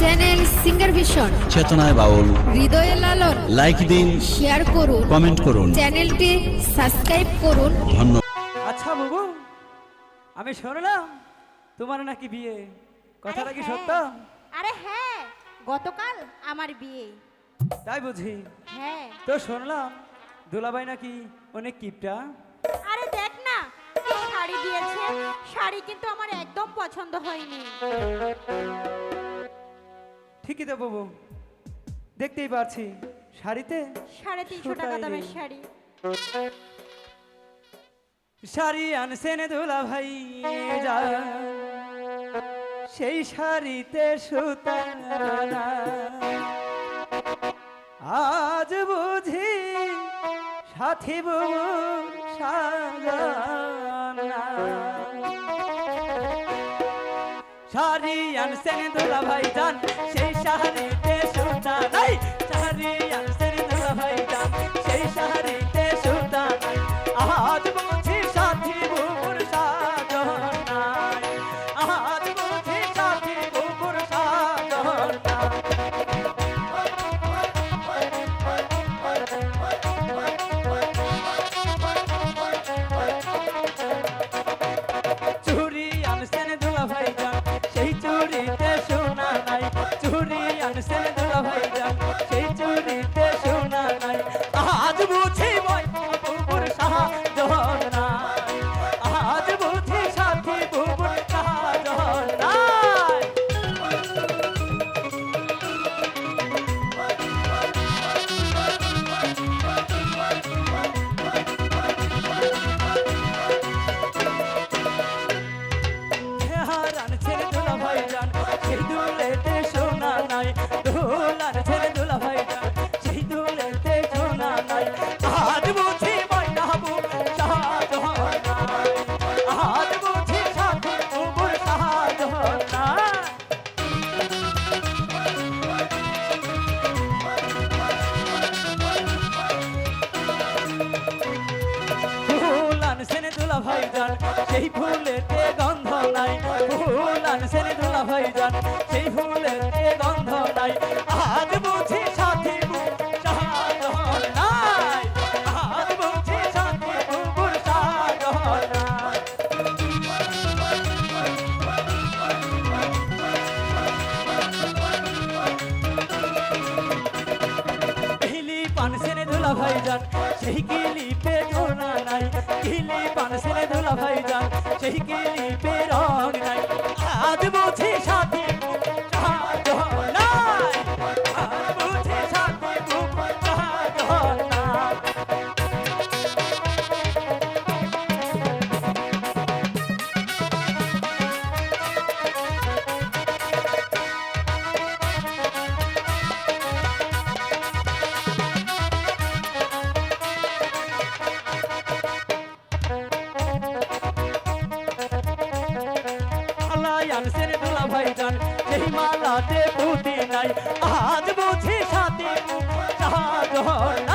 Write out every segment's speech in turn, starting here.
Channel singer vision চেতনায় বাউল হৃদয়ে লালন লাইক দিন শেয়ার করুন. কমেন্ট করুন. চ্যানেলটি সাবস্ক্রাইব করুন. ধন্যবাদ। আচ্ছা বাবু আমি শুনলাম তোমার নাকি বিয়ে। কথাটা কি সত্য? হ্যাঁ। আরে হ্যাঁ গতকাল আমার বিয়ে। তাই বুঝি? হ্যাঁ। তো শুনলাম দুলাভাই নাকি অনেক কিপটা। আরে দেখ না শাড়ি দিয়েছে। শাড়ি কিন্তু আমার একদম পছন্দ হয়নি। ঠিকই তো বাবু। দেখতেই পাচ্ছি। শাড়িতে? সাড়ে তিনশো টাকা দামের শাড়ি। শাড়ি আনছেন দুলা ভাই যা। সেই শাড়িতে সুতানা আজ বুঝি সাথী বুবুর সাজানা শাড়ি আনছেন দুলা ভাই জান সেই শাড়িতে সুতা নাই। শাড়ি আনছেন দুলা ভাই জান সেই শাড়িতে সুতা নাই। আজ ছেলে দুলা ভাই যান সেই ফুল আনছেন দুলা ভাই যান, সেই ফুলেতে গন্ধ নাই। আজ বুঝি সাথী শাহজাহান নাই। আজ বুঝি সাথী বুবুর শাহজাহান নাই। কিলি পানসেনে দুলা ভাই যান, সেই কিলি পে নাই। কিলি পানসেনে দুলা ভাই যান, সেই কিলি পে রং বুঝি মালাই আনছেন দুলা ভাই যান সেই মালাতে পুঁতি নাই। আজ বুঝি সাথী শাহজাহান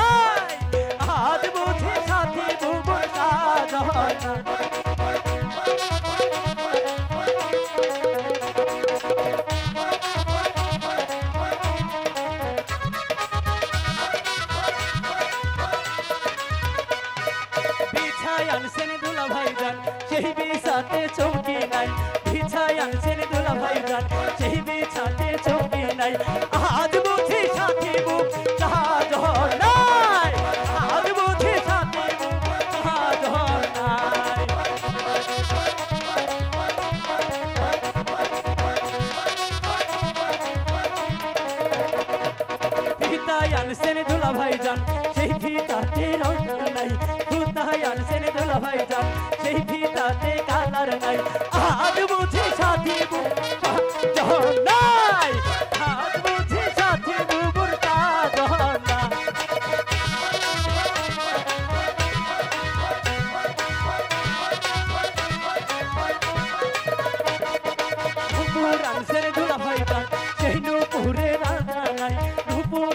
যান সেই বিছাতে চৌকি নাই। আজ বুঝি সাথী বুক শাহজাহান নাই। আজ বুঝি সাথী বুক শাহজাহান নাই। ফিতাই আনছেন দুলা ভাই যান সেই ফিতাতে রং নাই। ফিতাই আনছেন দুলা ভাই যান সেই ফিতাতে কালার নাই। আজ বুঝি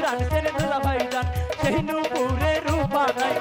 জান ছেড়ে দুলা ভাই জান সেই নুপুরের রূপা নাই